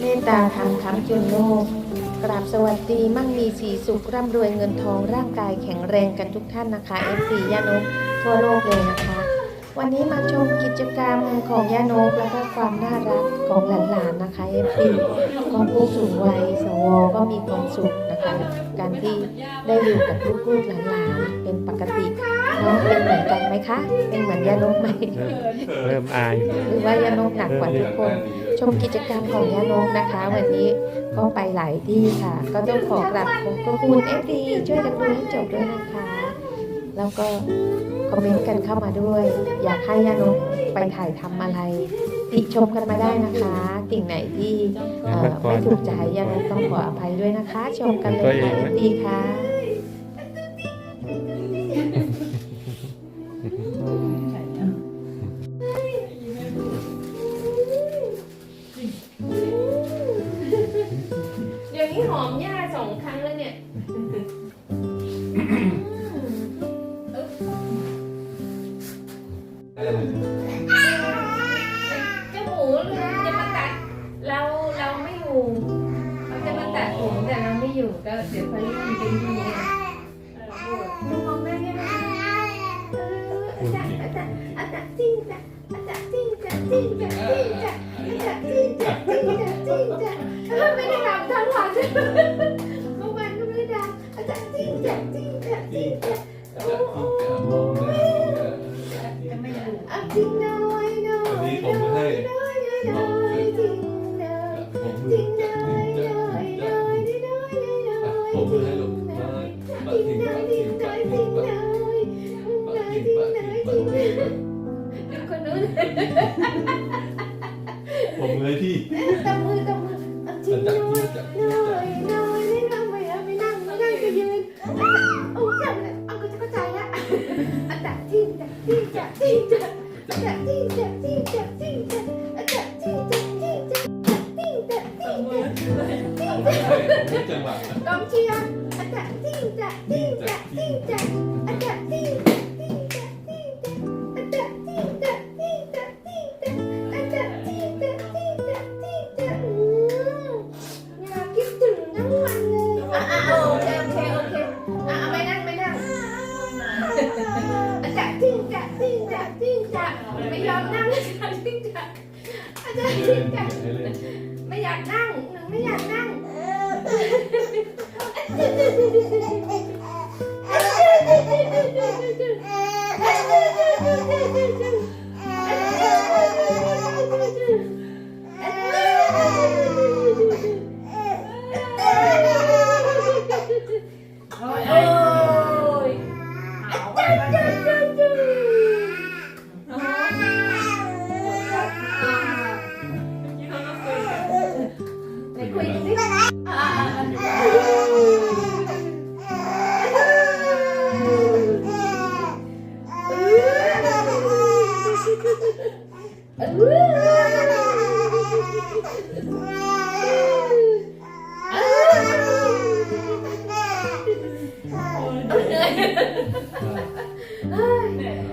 เมตตาธรรมค้ำจุนโลกกราบสวัสดีมั่งมีสีสุขร่ำรวยเงินทองร่างกายแข็งแรงกันทุกท่านนะคะ FC ย่านกทั่วโลกเลยนะคะ วันนี้มาชมกิจกรรมของย่านกแล้วก็ความน่ารักของหลานๆนะคะ FC ก็ผู้สูงวัยสวก็มีความสุขนะคะ การที่ได้อยู่กับลูกๆหลานๆเป็นปกติน้องเป็นเหมือนกันไหมคะเป็นเหมือนย่านกไหมเริ่มอายหรือว่ายานกหนักกว่าทุกคน ชมกิจกรรมของยานกนะคะ วันนี้ก็ไปหลายที่ค่ะ ก็ต้องขอกราบขอบพระคุณเอฟดีช่วยกันดูให้จบด้วยนะคะ แล้วก็คอมเมนต์กันเข้ามาด้วย อยากให้ยานกไปถ่ายทำอะไร ติชมกันมาได้นะคะติ่งไหนที่เอ่อไม่ถูกใจยานกต้องขออภัยด้วยนะคะ ชมกันเลยค่ะเอฟดีค่ะ ไม่ได้ทำทั้งวันเมื่อวานก็ไม่ได้ทำอาจารย์จริงจ้ะจริงจ้ะจริงจ้ะโอ้โอ้อะจริงหน่อยหน่อยวันนี้ผมให้หน่อยหน่อยจริงหน่อยผมจริงหน่อยหน่อยหน่อยหน่อยหน่อยผมให้ลูกน้อยปัดจริงทิ้งหน่ปัอยดจริทิ้ง ผมให้ที่ตบมือตบมือจริงหน่อยหน่อยหน่อยไม่นั่งไม่ไม่นั่งไม่นั่งก็ยืนโอ้จำเลยเอาก็จะเข้าใจละอาจารย์จริงจ้ะจริงจ้ะจริงจ้ะอาจารย์จริงจ้ะจริงจ้ะจริงจ้ะอาจารย์จริงจ้ะจริงจ้ะจริงจ้ะจริงจ้ะจริงผมจ้ะให้ผมให้จังหวะนะกองเชียร์อาจารย์จิ้งจ้ะจิ้งจ้ะจิ้งจ้ะอาจา ไม่อยากนั่งหนูไม่อยากนั่ง เ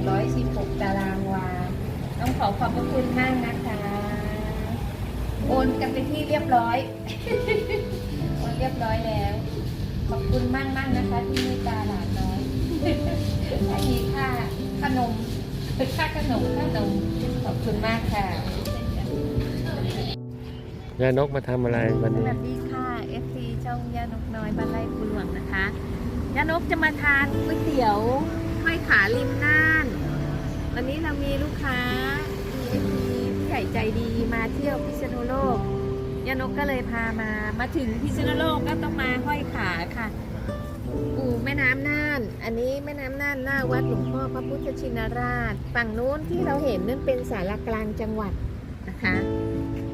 216 ตารางวา ต้องขอขอบพระคุณมากนะคะ โอนกันเป็นที่เรียบร้อย โอนเรียบร้อยแล้ว ขอบคุณมากมากๆนะคะ ที่เมตตาหลานน้อยให้มีค่าขนมค่าขนมค่านมขอบคุณมากค่ะยานกมาทำอะไรวันสนี้วัสดีค่ะ FC ช่องย่านกน้อยบ้านไร่ปูหลวงนะคะยานกจะมาทานก๋วยเตี๋ยว ห้อยขาริมน่าน วันนี้เรามีลูกค้า VIP ผู้ใหญ่ใจดีมาเที่ยวพิษณุโลกยานกก็เลยพามา มาถึงพิษณุโลกก็ต้องมาห้อยขาค่ะปู่แม่น้ำน่าน อันนี้แม่น้ำน่านหน้าวัดหลวงพ่อพระพุทธชินราช ฝั่งนู้นที่เราเห็นนั่นเป็นศาลากลางจังหวัดนะคะ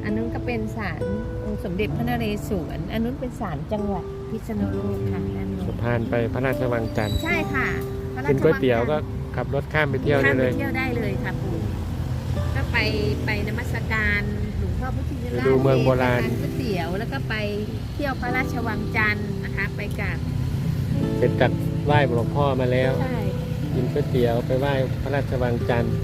อันนู้นก็เป็นศาลองค์สมเด็จพระนเรศวร อันนู้นเป็นศาลจังหวัดพิษณุโลกค่ะด้านโน้สะนพานไปพระราชวังจันทร์ ใช่ค่ะพ ระราชกินก๋วยเตี๋ยวงก็ขับรถข้ามไปเที่ยวได้เลย ข้ามปเที่ยวได้เลยค่ะปู่ก็ไปไปนมัสการหลวงพ่อพุทธชินไปราชดูเมืองโบราณทานก๋วยเตี๋ยวแล้วก็ไปเที่ยวพระราชวังจันทร์นะคะ ไปกับเสร็จจากไหว้หลวงพ่อมาแล้ว ใช่กินก๋วยเตี๋ยวไปไหว้พระราชวังจันทร์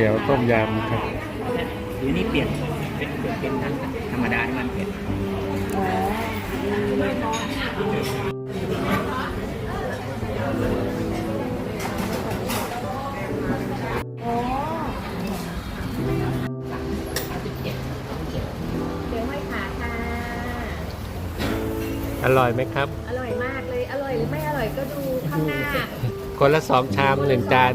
ตี๋ยวต้มยำครับหรือนี่เปลี่ยนเป็นเปลี่ยนเป็นน้ำธรรมดาให้มันเผ็ดอ๋อเดี๋ยวห้อยขาค่ะอร่อยไหมครับ อร่อยมากเลย อร่อยหรือไม่อร่อยก็ดูข้างหน้า คนละสองชามหนึ่งจาน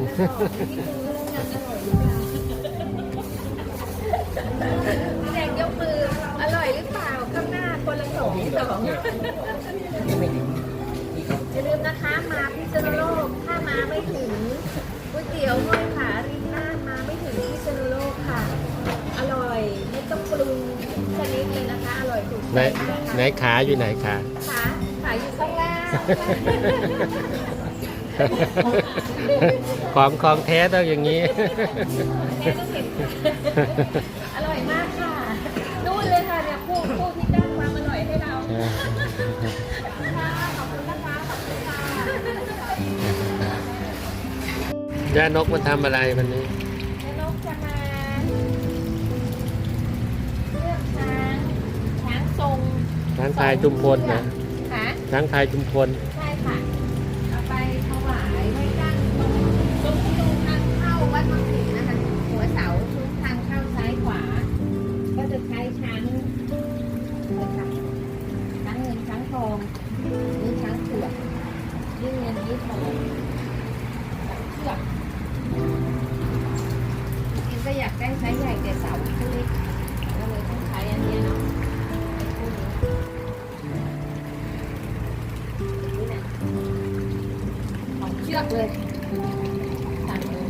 นะคะมาพิษณุโลกถ้ามาไม่ถึงก๋วยเตี๋ยวห้อยขาริมน่านมาไม่ถึงพิษณุโลกค่ะ อร่อยไม่ต้องปรุงชนิดเลยนะคะ อร่อยถูกไหนใจมากค่ะไหนขาอยู่ไหนขา ขาขาอยู่ข้างล่างของของแท้ต้องอย่างนี้ แม่ต้องเห็น ย่านกมาทำอะไรวันนี้แม่นกจะมาเลือกช้างช้างทรงช้างพายจุมพลนะค่ะช้างพายจุมพล ของเชือกเลยตามเลย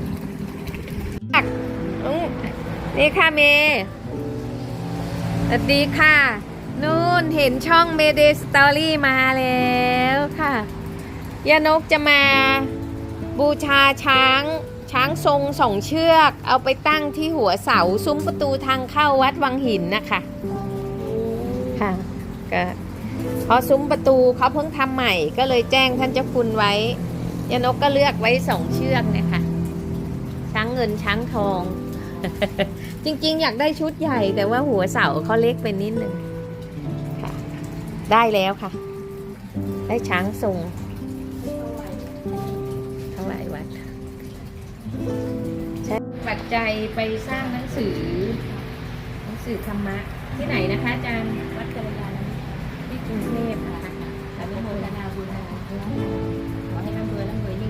อืมนี่ค่ะเมย์สวัสดีค่ะ นู่นเห็นช่องเมเดสตอรี่มาแล้วค่ะยานกจะมาบูชาช้าง ช้างทรงสองเชือก เอาไปตั้งที่หัวเสาซุ้มประตูทางเข้าวัดวังหินนะคะค่ะก็เพราะซุ้มประตูเขาเพิ่งทำใหม่ก็เลยแจ้งท่านเจ้าคุณไว้ ยานกก็เลือกไว้สองเชือกเนี่ยค่ะช้างเงินช้างทอง จริงๆ อยากได้ชุดใหญ่แต่ว่าหัวเสาเขาเล็กไปนิดนึงค่ะ ได้แล้วค่ะ ได้ช้างทรงทั้งหลายวัดค่ะใช้ปัจจัยไปสร้างหนังสือ หนังสือธรรมะ ที่ไหนนะคะอาจารย์วัดกัลยาณมิตรที่กรุงเทพค่ะอนุโมทนาบุญนะคะขอให้ร่ำ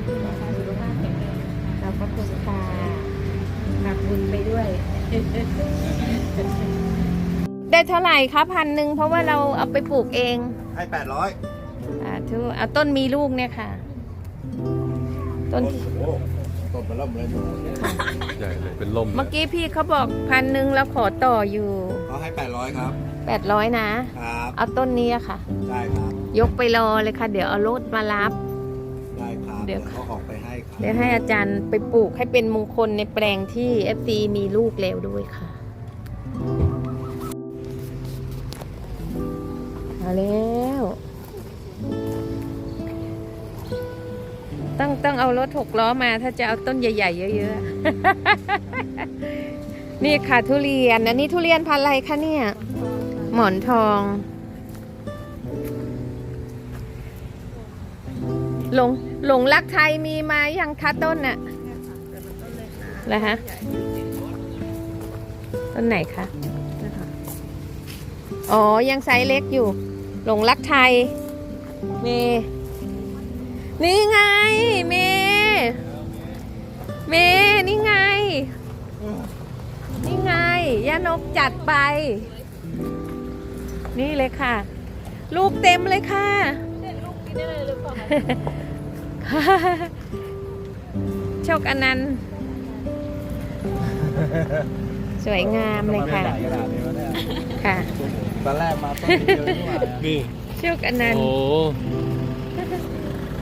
รวยร่ำรวยยิ่งขึ้นนะคะสุขภาพแข็งแรงเราก็คุณค่ะฝากบุญไปด้วย ได้เท่าไหร่คะพันหนึ่งเพราะว่าเราเอาไปปลูกเองให้แปดร้อยอ่าทุเอาต้นมีลูกเนี่ยค่ะ ต้นที่โอ้ต้นมันเริ่มเลยใหญ่เลยเป็นลมเมื่อกี้พี่เขาบอกพันหนึ่งแล้วขอต่ออยู่เขาให้แปดร้อยครับ แปดร้อยนะ ครับ เอาต้นนี้อะค่ะได้ครับ ยกไปรอเลยค่ะ เดี๋ยวเอารถมารับได้ครับ เดี๋เดี๋ยยววเขาออกไปให้คเดี๋ยวให้อาจารย์ไปปลูกให้เป็นมงคลในแปลงที่ FD มีลูกแล้วด้วยค่ะมาแล้ว ต้องต้องเอารถหกล้อมา ถ้าจะเอาต้นใหญ่ ๆ เยอะๆ นี่ค่ะทุเรียน อันนี้ทุเรียนพันธุ์อะไรคะเนี่ย หมอนทองหลง หลงรักไทยมีมายังคะต้นน่ะแล้วฮะ ต้นไหนคะ อ๋อ ยังไซส์เล็กอยู่ หลงรักไทย เม นี่ไง เม เม นี่ไง นี่ไงยานกจัดไป นี่เลยค่ะ ลูกเต็มเลยค่ะ โชคอนันต์ สวยงามเลยค่ะ ค่ะ ตอนแรกมาต้นเดียวนี่หว่านี่ โชคอนันต์ โอ้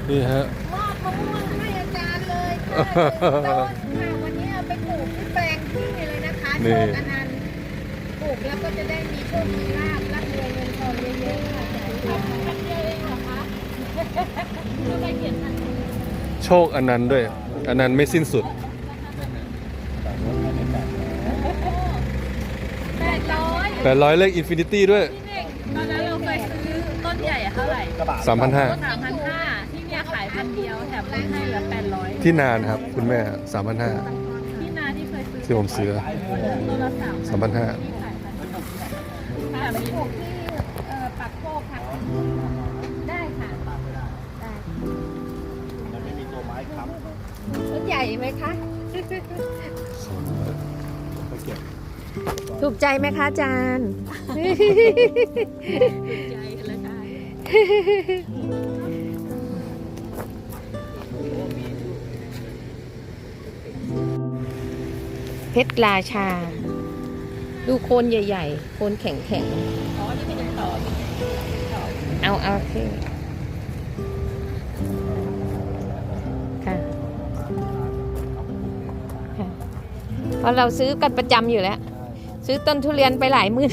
นี่ฮะ มอบมะม่วงให้อาจารย์เลยค่ะต้นค่ะวันนี้เอาไปปลูกที่แปลงที่เลยนะคะนี่โชคอนันต์ปลูกแล้วก็จะได้มีโชคมีลาภร่ำรวยเงินทองเยอะๆค่ะพันเดียวเองเหรอคะทำไมเขียนพัน โชคอันนั้นด้วยอันนั้นไม่สิ้นสุดแปดร้อยแต่ร้อยเลขอินฟินิตี้ด้วยตอนนั้นเราเคยซื้อต้นใหญ่อะเท่าไหร่กระบะ3,500 สามพันห้าที่เนี่ยขายพันเดียวแถมลดให้เหลือแปดร้อยที่นานครับ คุณแม่สามพันห้าที่นาที่เคยซื้อที่ผมซื้อต้นละสามสามพันห้าที่ขายพันแถมมีปลูก ไหมคะไปเก็บถูกใจไหมคะอาจารย์ ใจแล้วได้เพชรราชา ดูโคนใหญ่ ๆ โคนแข็งอ๋อนี่เป็นต่อๆเอาเอาที่ค่ เพราะเราซื้อกันประจำอยู่แล้ว ซื้อต้นทุเรียนไปหลายหมื่น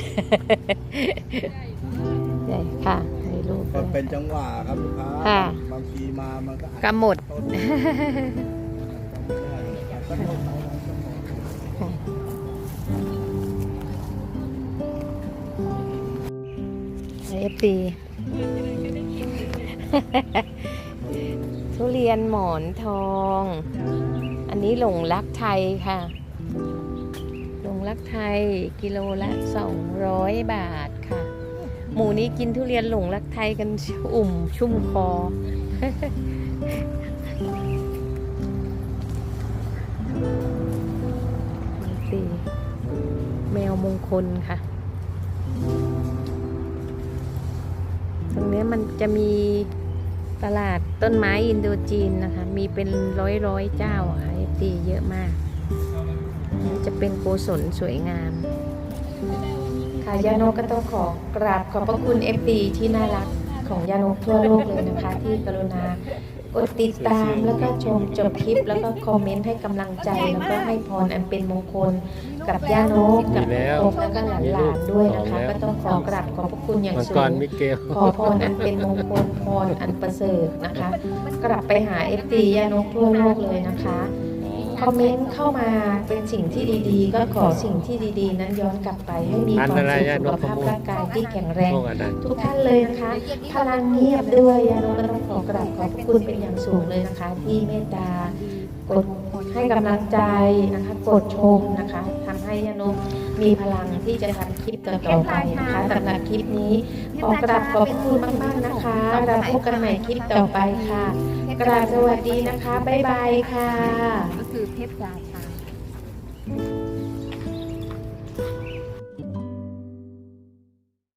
ใหญ่ค่ะมีลูกมันเป็นจังหวะครับลูกค้าค่ะ บางทีมามันก็อาจกำหมดต้นก็ต้นเอาเอฟตีทุเรียนหมอนทอง อันนี้หลงรักไทยค่ะหลง รักไทยกิโลละ 200 บาทค่ะ หมูนี้กินทุเรียนหลงรักไทยกันอุ่มชุ่มคอ สี่แมวมงคลค่ะ ตรงเนี้ยมันจะมีตลาดต้นไม้อินโดจีนนะคะ มีเป็นร้อยร้อยๆเจ้าอะค่ะตีเยอะมาก จะเป็นโกศลสวยงาม ค่ะยานกก็ต้องขอกราบขอบพระคุณ FD ที่น่ารักของยานกทั่วโลกเลยนะคะ ที่กรุณากดติดตามแล้วก็ชมจบคลิป แล้วก็คอมเมนต์ให้กำลังใจ แล้วก็ให้พรอันเป็นมงคลกับย่านกกับมีแล้วพกแล้วก็หลานๆด้วยนะคะมีลูกก็ต้องขอกราบขอบพระคุณอย่างมังสูกรงมิเกลขอพรอันเป็นมงคลพรอันประเสริฐนะคะ กลับไปหา FD ยานกทั่วโลกเลยนะคะ คอมเมนต์เข้ามาเป็นสิ่งที่ดีๆ ก็ขอสิ่งที่ดีๆ นั้นย้อนกลับไปให้มีอัคนวามอะไรสุขอะสุนขกขภาพโมยร่างกายที่แข็งแรงพวกอันนั้นทุกท่านเลยนะคะ พลังเงียบด้วยยานกก็ต้องขอกราบขอบพระคุณเป็นอย่างสูงเลยนะคะ ที่เมตตากดให้กำลังใจนะคะกดชมนะคะทำให้ยานกมีพลังที่จะทำคลิปต่อๆไปนะคะสำหรับคลิปนี้ขอกราบขอบพระคุณมากๆนะคะเราพบกันใหม่คลิปต่อไปค่ะกราบสวัสดีนะคะบ๊ายบายค่ะ ก็คือเพชรราชา